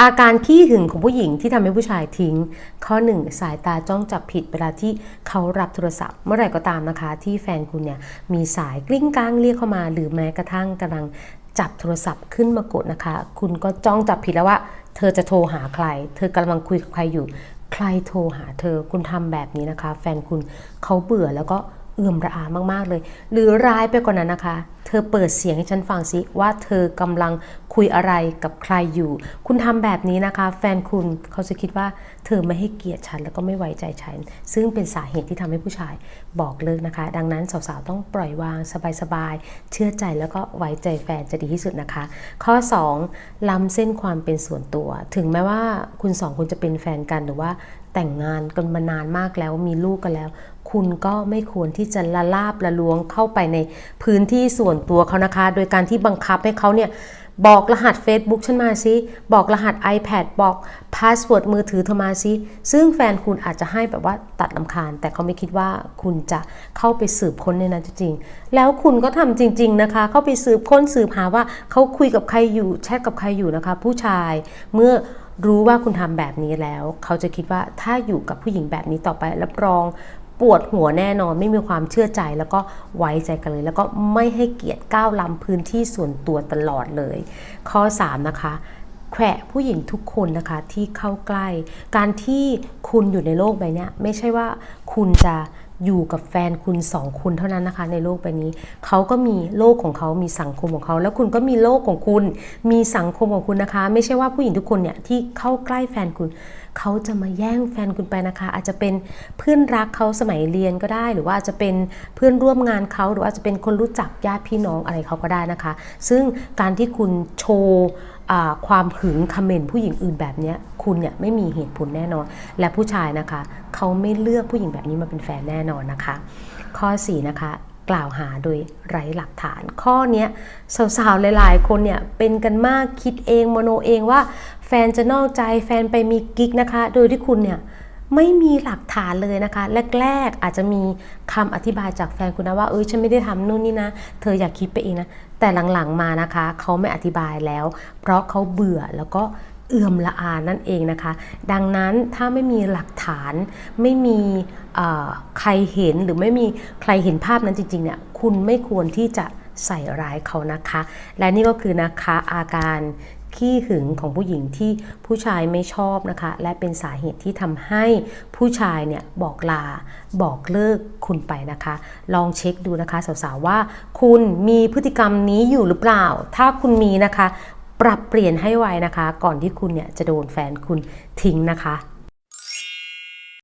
อาการขี้หึงของผู้หญิงที่ทำให้ผู้ชายทิ้ง ข้อ 1 สายตาจ้องจับผิดเวลาที่เขารับโทรศัพท์ เมื่อไหร่ก็ตามนะคะ ที่แฟนคุณเนี่ยมีสายกลิ้งก้างเรียกเข้ามา หรือแม้กระทั่งกำลังจับโทรศัพท์ขึ้นมากดนะคะ คุณก็จ้องจับผิดแล้วว่า เธอจะโทรหาใคร เธอกำลังคุยกับใครอยู่ ใครโทรหาเธอคุณทำแบบนี้นะคะ แฟนคุณเขาเบื่อแล้วก็ เอื่อมระอามากๆเลย หรือร้ายไปกว่านั้นนะคะ เธอเปิดเสียงให้ฉันฟังสิว่าเธอกำลังคุยอะไรกับใครอยู่ คุณทำแบบนี้นะคะ แฟนคุณเขาจะคิดว่า เธอไม่ให้เกียรติฉันแล้วก็ไม่ไว้ใจฉัน ซึ่งเป็นสาเหตุที่ทำให้ผู้ชายบอกเลิกนะคะ ดังนั้นสาวๆต้องปล่อยวางสบายๆเชื่อใจแล้วก็ไว้ใจแฟนจะดีที่สุดนะคะ ข้อ 2 ล้ำเส้นความเป็นส่วนตัว ถึงแม้ว่าคุณสองคนจะเป็นแฟนกันหรือว่าแต่งงานกันมานานมากแล้วมีลูกกันแล้ว คุณก็ไม่ควรที่จะละลาบละลวงเข้าไปในพื้นที่ส่วนตัวเขานะคะ โดยการที่บังคับให้เขาเนี่ยบอกรหัส Facebook ฉันมาสิ บอกรหัส iPad บอกพาสเวิร์ดมือถือเธอมาสิ ซึ่งแฟนคุณอาจจะให้แบบว่าตัดลำคาญ แต่เขาไม่คิดว่าคุณจะเข้าไปสืบค้นในนั้นจริงๆแล้วคุณก็ทำจริง ๆนะคะ เข้าไปสืบค้นสืบหาว่าเขาคุยกับใครอยู่ แชทกับใครอยู่นะคะ ผู้ชายเมื่อรู้ว่าคุณทำแบบนี้แล้ว เขาจะคิดว่าถ้าอยู่กับผู้หญิงแบบนี้ต่อไปรับรอง ปวดหัวแน่นอนไม่มีความเชื่อใจแล้วก็ไว้ใจกันเลย แล้วก็ไม่ให้เกียรติก้าวล้ำพื้นที่ส่วนตัวตลอดเลย ข้อ 3 นะคะแขวะผู้หญิงทุกคนนะคะที่เข้าใกล้ การที่คุณอยู่ในโลกใบนี้ไม่ใช่ว่าคุณจะอยู่กับแฟนคุณสองคนเท่านั้นนะคะ ในโลกใบนี้เขาก็มีโลกของเขามีสังคมของเขา แล้วคุณก็มีโลกของคุณ มีสังคมของคุณนะคะ ไม่ใช่ว่าผู้หญิงทุกคนเนี่ยที่เข้าใกล้แฟนคุณเขาจะมาแย่งแฟนคุณไปนะคะ อาจจะเป็นเพื่อนรักเขาสมัยเรียนก็ได้ หรือว่าอาจจะเป็นเพื่อนร่วมงานเขาหรือว่าอาจจะเป็นคนรู้จักญาติพี่น้องอะไรเขาก็ได้นะคะ ซึ่งการที่คุณโชว์ความหึงคอมเมนต์ผู้หญิงอื่นแบบนี้คุณเนี่ยไม่มีเหตุผลแน่นอน และผู้ชายนะคะ เขาไม่เลือกผู้หญิงแบบนี้มาเป็นแฟนแน่นอนนะคะ ข้อ 4 นะคะ กล่าวหาโดยไร้หลักฐาน ข้อเนี้ยสาวๆ หลายๆ คนเนี่ยเป็นกันมากคิดเองมโนเองว่า แฟนจะนอกใจแฟนไปมีกิ๊กนะคะ โดยที่คุณเนี่ยไม่มีหลักฐานเลยนะคะแรกๆอาจจะมีคำอธิบายจากแฟนคุณนะว่าเอ้ยฉันไม่ได้ทำนู่นนี่นะ เธออยากคิดไปเองนะ แต่หลังๆมานะคะ เขาไม่อธิบายแล้ว เพราะเขาเบื่อแล้วก็ เอื่อมละอานั่นเองนะคะ ดังนั้นถ้าไม่มีหลักฐานไม่มีใครเห็นหรือไม่มีใครเห็นภาพนั้นจริงๆเนี่ยคุณไม่ควรที่จะใส่ร้ายเขานะคะ และนี่ก็คือนะคะอาการขี้หึงของผู้หญิงที่ผู้ชายไม่ชอบนะคะ และเป็นสาเหตุที่ทำให้ผู้ชายเนี่ยบอกลาบอกเลิกคุณไปนะคะ ลองเช็คดูนะคะสาวๆว่า คุณมีพฤติกรรมนี้อยู่หรือเปล่า ถ้าคุณมีนะคะ ปรับเปลี่ยนให้ไวนะคะ ก่อนที่คุณเนี่ยจะโดนแฟนคุณทิ้งนะคะ